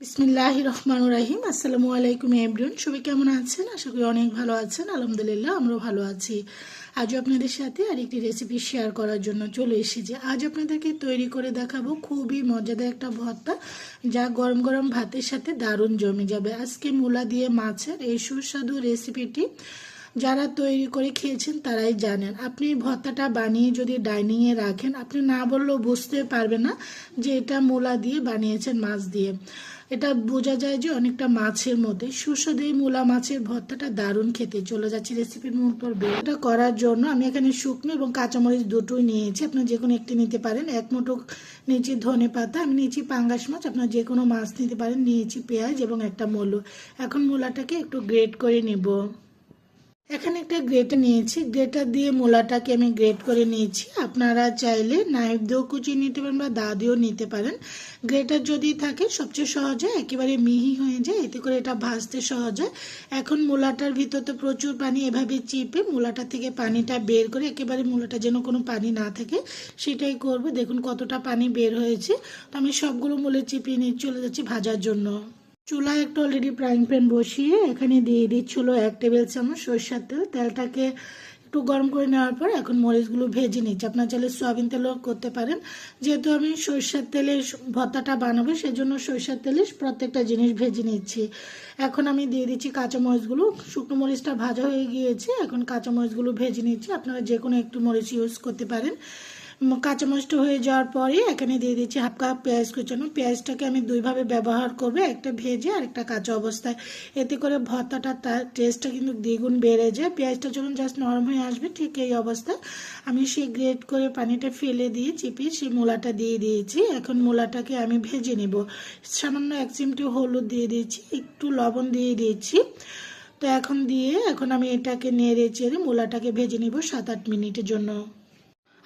বিসমিল্লাহ রহমান রাহিম। আসসালামু আলাইকুম এভরিওন সবাই কেমন আছেন? আশা করি অনেক ভালো আছেন। আলহামদুলিল্লাহ, আমরাও ভালো আছি। আজও আপনাদের সাথে আরেকটি রেসিপি শেয়ার করার জন্য চলে এসেছি। আজ আপনাদেরকে তৈরি করে দেখাবো খুবই মজাদার একটা ভর্তা, যা গরম গরম ভাতের সাথে দারুণ জমে যাবে। আজকে মূলা দিয়ে মাছের এই সুস্বাদু রেসিপিটি যারা তৈরি করে খেয়েছেন, তারাই জানেন। আপনি ভর্তাটা বানিয়ে যদি ডাইনিংয়ে রাখেন, আপনি না বললেও বুঝতে পারবেন না যে এটা মূলা দিয়ে বানিয়েছেন মাছ দিয়ে। এটা বোঝা যায় যে অনেকটা মাছের মধ্যে সুস্বাদু এই মূলা মাছের ভর্তাটা দারুণ খেতে। চলে যাচ্ছে রেসিপির মূল পর্বে। এটা করার জন্য আমি এখানে শুকনো এবং কাঁচামরিচ দুটোই নিয়েছি। আপনার যে কোনো একটি নিতে পারেন। এক মুঠো নিয়েছি ধনে পাতা, আমি নিয়েছি পাঙ্গাস মাছ। আপনার যে কোনো মাছ নিতে পারেন। নিয়েছি পেঁয়াজ এবং একটা মূলো। এখন মূলাটাকে একটু গ্রেট করে নেব। এখানে একটা গ্রেটার নিয়েছি। গ্রেটার দিয়ে মূলাটাকে আমি গ্রেট করে নিয়েছি। আপনারা চাইলে নাইফ দিয়েও কুচিয়ে নিতে পারেন বা দা দিয়েও নিতে পারেন। গ্রেটার যদি থাকে, সবচেয়ে সহজ হয় একেবারে মিহি হয়ে যায়। এতে করে এটা ভাজতে সহজ হয়। এখন মূলাটার ভিতর তো প্রচুর পানি এভাবে চিপে মূলাটা থেকে পানিটা বের করে একেবারে মূলাটা যেন কোনো পানি না থাকে, সেটাই করব। দেখুন কতটা পানি বের হয়েছে। তো আমি সবগুলো মূলে চিপিয়ে নিয়ে চলে যাচ্ছি ভাজার জন্য। চুলায় একটা অলরেডি ফ্রাইং প্যান বসিয়ে এখানে দিয়ে দিচ্ছিল এক টেবিল চামচ সরষের তেল। তেলটাকে একটু গরম করে নেওয়ার পর এখন মরিচগুলো ভেজে নিচ্ছি। আপনার চাইলে সয়াবিন তেলও করতে পারেন। যেহেতু আমি সরষের তেলে ভর্তাটা বানাবো, সেজন্য সরষের তেলে প্রত্যেকটা জিনিস ভেজে নিচ্ছি। এখন আমি দিয়ে দিচ্ছি কাঁচা মরিচগুলো শুকনো মরিচটা ভাজা হয়ে গিয়েছে, এখন কাঁচা মরিচগুলো ভেজে নিচ্ছি। আপনারা যে কোনো একটু মরিচ ইউজ করতে পারেন। কাঁচামরিচটা হয়ে যাওয়ার পরে এখানে দিয়ে দিচ্ছি হাফ কাপ পেঁয়াজ কুচানো পেঁয়াজটাকে আমি দুইভাবে ব্যবহার করব, একটা ভেজে আর একটা কাঁচা অবস্থায়। এতে করে ভর্তাটা, তার টেস্টটা কিন্তু দ্বিগুণ বেড়ে যায়। পেঁয়াজটা যখন জাস্ট নরম হয়ে আসবে, ঠিক এই অবস্থায় আমি সেই গ্রেট করে পানিটা ফেলে দিয়ে চিপিয়ে সেই মূলাটা দিয়ে দিয়েছি। এখন মূলাটাকে আমি ভেজে নেব। সামান্য এক চিমটি হলুদ দিয়ে দিয়েছি, একটু লবণ দিয়ে দিয়েছি। তো এখন দিয়ে, এখন আমি এটাকে নেড়ে চেড়ে মূলাটাকে ভেজে নেব সাত আট মিনিটের জন্য।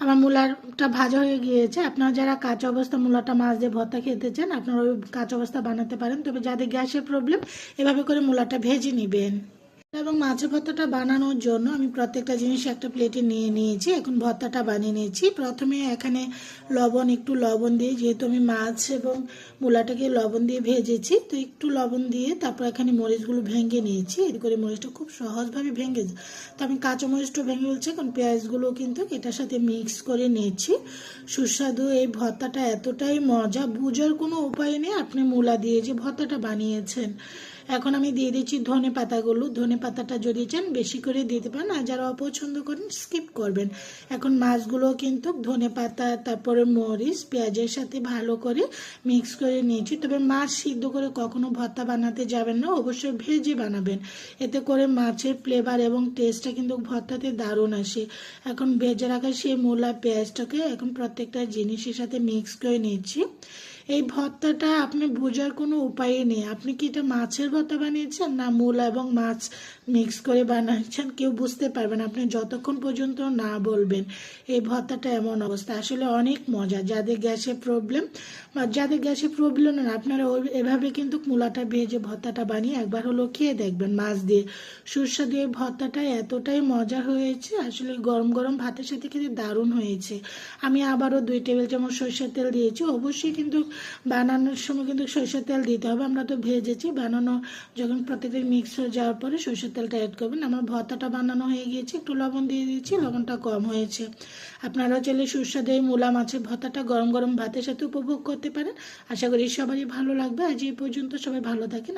আমার মূলাটা ভাজা হয়ে গিয়েছে। আপনারা যারা কাঁচা অবস্থা মূলাটা মাছ দিয়ে ভর্তা খেতে চান, আপনারা ওই কাঁচা অবস্থা বানাতে পারেন। তবে যাদের গ্যাসের প্রবলেম, এভাবে করে মূলাটা ভেজে নেবেন। এবং মাছের ভর্তাটা বানানোর জন্য আমি প্রত্যেকটা জিনিস একটা প্লেটে নিয়ে নিয়েছি। এখন ভর্তাটা বানিয়ে নিয়েছি। প্রথমে এখানে লবণ, একটু লবণ দিয়ে, যেহেতু আমি মাছ এবং মূলাটাকে লবণ দিয়ে ভেজেছি, তো একটু লবণ দিয়ে তারপর এখানে মরিচগুলো ভেঙে নিয়েছি। এর করে মরিচটা খুব সহজভাবে ভেঙে তো আমি কাঁচা মরিচটা ভেঙে ফেলছি। কারণ পেঁয়াজগুলো কিন্তু এটার সাথে মিক্স করে নিয়েছি। সুস্বাদু এই ভর্তাটা এতটাই মজা, বুঝার কোনো উপায় নেই। আপনি মূলা দিয়ে যে ভর্তাটা বানিয়েছেন এখন আমি দিয়ে দিচ্ছি ধনে পাতাগুলো। ধনে পাতাটা যদি চান বেশি করে দিতে পারেন, আর যারা অপছন্দ করেন স্কিপ করবেন। এখন মাছগুলো কিন্তু ধনে পাতা, তারপরে মরিচ, পেঁয়াজের সাথে ভালো করে মিক্স করে নিয়েছি। তবে মাছ সিদ্ধ করে কখনো ভর্তা বানাতে যাবেন না, অবশ্যই ভেজে বানাবেন। এতে করে মাছের ফ্লেভার এবং টেস্টটা কিন্তু ভর্তাতে দারুণ আসে। এখন ভেজে রাখা সেই মূলা পেঁয়াজটাকে এখন প্রত্যেকটা জিনিসের সাথে মিক্স করে নিয়েছি এই ভর্তাটা আপনি বোঝার কোনো উপায়ই নেই। আপনি কি এটা মাছের ভর্তা বানিয়েছেন না মূলা এবং মাছ মিক্স করে বানাচ্ছেন? কেউ বুঝতে পারবেন আপনি যতক্ষণ পর্যন্ত না বলবেন, এই ভর্তাটা এমন অবস্থা। আসলে অনেক মজা। যাদের গ্যাসের প্রবলেম বা যাদের গ্যাসের প্রবলেম না, আপনারা এভাবে কিন্তু মূলাটা ভেজে ভর্তাটা বানিয়ে একবার হলো খেয়ে দেখবেন মাছ দিয়ে। সুস্বাদু এই ভর্তাটা এতটাই মজা হয়েছে, আসলে গরম গরম ভাতের সাথে খেতে দারুণ হয়েছে। আমি আবারও দুই টেবিল চামচ সরষের তেল দিয়েছি। অবশ্যই কিন্তু বানানোর সময় কিন্তু সরষের তেল দিতে হবে। আমরা তো ভেজেছি, বানানো যখন প্রত্যেকটা মিক্স হয়ে যাওয়ার পরে সরষের তেলটা অ্যাড করবেন। আমার ভর্তাটা বানানো হয়ে গিয়েছে, একটু লবণ দিয়ে দিয়েছি লবণটা কম হয়েছে। আপনারা চাইলে সুস্বাদু এই মূলা মাছের ভর্তাটা গরম গরম ভাতের সাথে উপভোগ করতে পারেন। আশা করি সবারই ভালো লাগবে। আজ এই পর্যন্ত সবাই ভালো থাকেন।